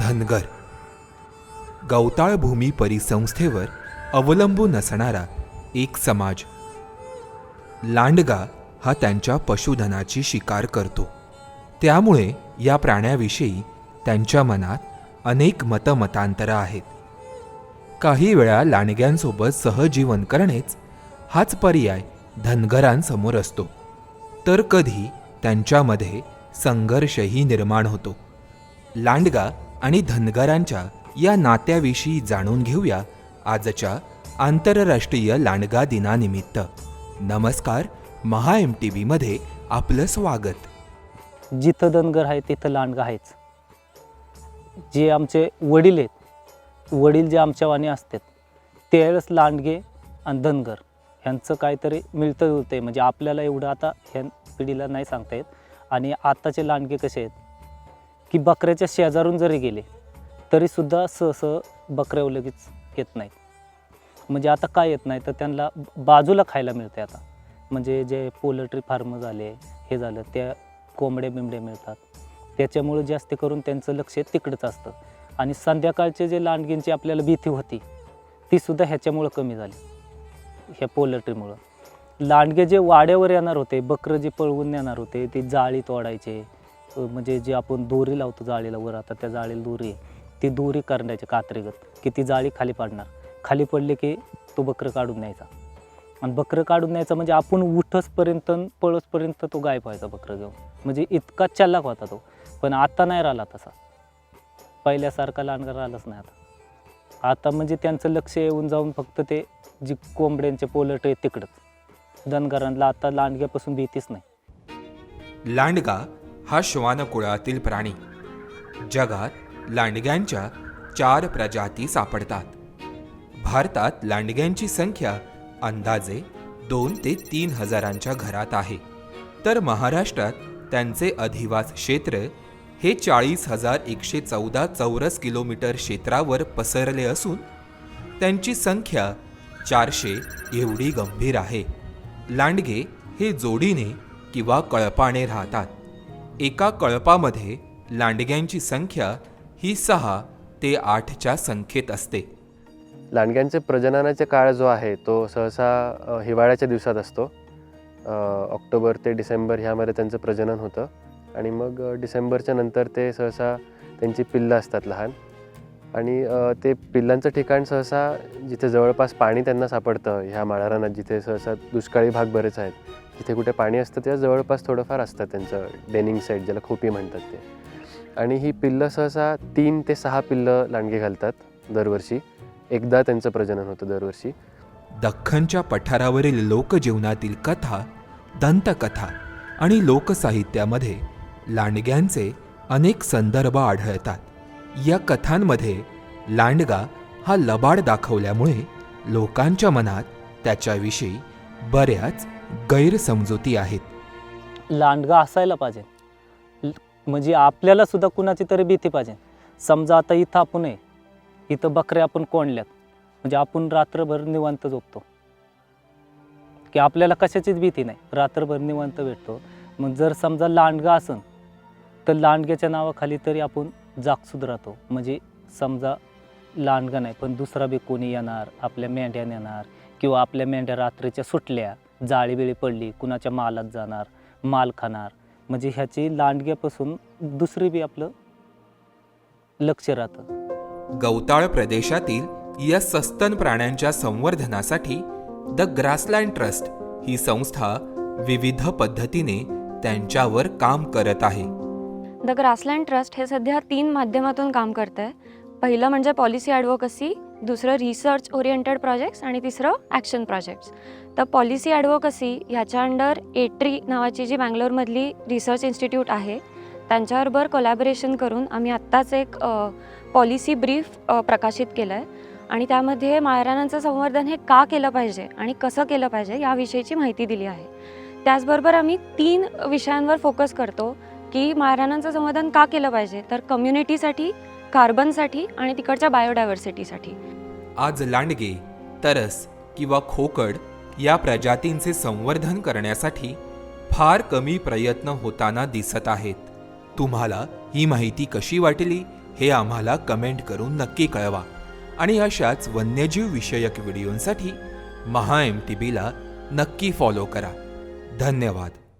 धनगर. गवताळ भूमी परिसंस्थेवर अवलंबून असणारा एक समाज. लांडगा हा त्यांच्या पशुधनाची शिकार करतो. त्यामुळे या प्राण्याविषयी त्यांच्या मनात अनेक मतमतांतरं आहेत. काही वेळा लांडग्यांसोबत सहजीवन करणेच हाच पर्याय धनगरांसमोर असतो. तर कधी त्यांच्यामध्ये संघर्षही निर्माण होतो. लांडगा आणि धनगरांच्या या नात्याविषयी जाणून घेऊया आजच्या आंतरराष्ट्रीय लांडगा दिनानिमित्त. नमस्कार महा एम टी व्हीमध्ये आपलं स्वागत. जिथं धनगर आहे तिथं लांडगा आहेच. जे आमचे वडील आहेत वडील जे आमच्या वाणी असतात त्यावेळेस लांडगे आणि धनगर ह्यांचं काहीतरी मिळतं जुळतं म्हणजे आपल्याला एवढं आता ह्या पिढीला नाही सांगता येत. आणि आत्ताचे लांडगे कसे आहेत? की बकऱ्याच्या शेजारून जरी गेले तरीसुद्धा सहसं बकऱ्या लगेच येत नाहीत. म्हणजे आता काय येत नाही तर त्यांना बाजूला खायला मिळते आता. म्हणजे जे पोल्ट्री फार्म झाले हे झालं त्या कोंबड्या बिंबड्या मिळतात. त्याच्यामुळे जास्त करून त्यांचं लक्ष तिकडंच असतं. आणि संध्याकाळचे जे लांडगींची आपल्याला भीती होती तीसुद्धा ह्याच्यामुळं कमी झाली. ह्या पोल्ट्रीमुळं. लांडगे जे वाड्यावर येणार होते बकरं जे पळवून नेणार होते ते जाळी तोडायचे म्हणजे जे आपण दोरी लावतो जाळीला वर आता त्या जाळीला दोरी आहे. ती दोरी करण्याची कात्रीगत की ती जाळी खाली पाडणार. खाली पडली की तो बकरं काढून न्यायचा. आणि बकरं काढून न्यायचा म्हणजे आपण उठसपर्यंत पळसपर्यंत तो गायब व्हायचा बकरं घेऊन. म्हणजे इतका चल्लाक होता तो. पण आता नाही राहिला तसा. पहिल्यासारखा लांडगा राहिलाच नाही आता. आता म्हणजे त्यांचं लक्ष येऊन जाऊन फक्त ते जी कोंबड्यांचे पोलट आहे तिकडंच. धनगरांना आता लांडग्यापासून भीतीच नाही. लांडगा हा श्वानकुळातील प्राणी. जगात लांडग्यांच्या चार प्रजाती सापडतात. भारतात लांडग्यांची संख्या अंदाजे दोन ते तीन हजारांच्या घरात आहे. तर महाराष्ट्रात त्यांचे अधिवास क्षेत्र हे चाळीस हजार एकशे चौदा चौरस किलोमीटर क्षेत्रावर पसरले असून त्यांची संख्या चारशे एवढी गंभीर आहे. लांडगे हे जोडीने किंवा कळपाने राहतात. एका कळपामध्ये लांडग्यांची संख्या ही सहा ते आठच्या संख्येत असते. लांडग्यांचे प्रजननाचे काळ जो आहे तो सहसा हिवाळ्याच्या दिवसात असतो. ऑक्टोबर ते डिसेंबर ह्यामध्ये त्यांचं प्रजनन होतं आणि मग डिसेंबरच्या नंतर ते सहसा त्यांची पिल्लं असतात लहान. आणि ते पिल्लांचं ठिकाण सहसा जिथे जवळपास पाणी त्यांना सापडतं ह्या माळारानात जिथे सहसा दुष्काळी भाग बरेच आहेत जिथे कुठे पाणी असतं त्या जवळपास थोडंफार असतं त्यांचं डेनिंग साईड ज्याला खोपी म्हणतात ते. आणि ही पिल्लं सहसा तीन ते सहा पिल्लं लांडगे घालतात दरवर्षी. एकदा त्यांचं प्रजनन होतं दरवर्षी. दख्खनच्या पठारावरील लोकजीवनातील कथा दंतकथा आणि लोकसाहित्यामध्ये लांडग्यांचे अनेक संदर्भ आढळतात. या कथांमध्ये लांडगा हा लबाड दाखवल्यामुळे लोकांच्या मनात त्याच्याविषयी बऱ्याच गैरसमजुती आहेत. लांडगा असायला पाहिजे. म्हणजे आपल्याला सुद्धा कुणाची तरी भीती पाहिजे. समजा आता इथं आपण आहे. इथं बकऱ्या आपण कोंडल्यात. म्हणजे आपण रात्रभर निवांत झोपतो. की आपल्याला कशाचीच भीती नाही. रात्रभर निवांत भेटतो. मग जर समजा लांडगा असन तर लांडग्याच्या नावाखाली तरी आपण जागसूद राहतो. म्हणजे समजा लांडगा नाही पण दुसरा बी कोणी येणार आपल्या मेंढ्याने येणार किंवा आपल्या मेंढ्या रात्रीच्या सुटल्या जाळी बिळी पडली कुणाच्या मालात जाणार माल खाणार म्हणजे ह्याची लांडग्यापासून दुसरी बी आपलं लक्ष राहतं. गवताळ प्रदेशातील या सस्तन प्राण्यांच्या संवर्धनासाठी द ग्रासलँड ट्रस्ट ही संस्था विविध पद्धतीने त्यांच्यावर काम करत आहे. द ग्रासलँड ट्रस्ट हे सध्या तीन माध्यमातून काम करतं आहे पहिलं म्हणजे पॉलिसी ॲडव्होकसी दुसरं रिसर्च ओरिएंटेड प्रोजेक्ट्स आणि तिसरं ॲक्शन प्रोजेक्ट्स तर पॉलिसी ॲडव्होकसी ह्याच्या अंडर एट्री नावाची जी बँगलोरमधली रिसर्च इन्स्टिट्यूट आहे त्यांच्याबरोबर कोलॅबरेशन करून आम्ही आत्ताच एक पॉलिसी ब्रीफ प्रकाशित केलं आहे आणि त्यामध्ये माळरानांचं संवर्धन हे का केलं पाहिजे आणि कसं केलं पाहिजे याविषयीची माहिती दिली आहे. त्याचबरोबर आम्ही तीन विषयांवर फोकस करतो की माळरानांचं संवर्धन का केलं पाहिजे तर कम्युनिटीसाठी कार्बनसाठी आणि तिकडच्या बायोडायव्हर्सिटीसाठी. आज लांडगे तरस किंवा खोकड या प्रजातींचे संवर्धन करण्यासाठी फार कमी प्रयत्न होताना दिसत आहेत. तुम्हाला ही माहिती कशी वाटली हे आम्हाला कमेंट करून नक्की कळवा. आणि अशाच वन्यजीव विषयक व्हिडिओंसाठी महा एम टी बीला नक्की फॉलो करा. धन्यवाद.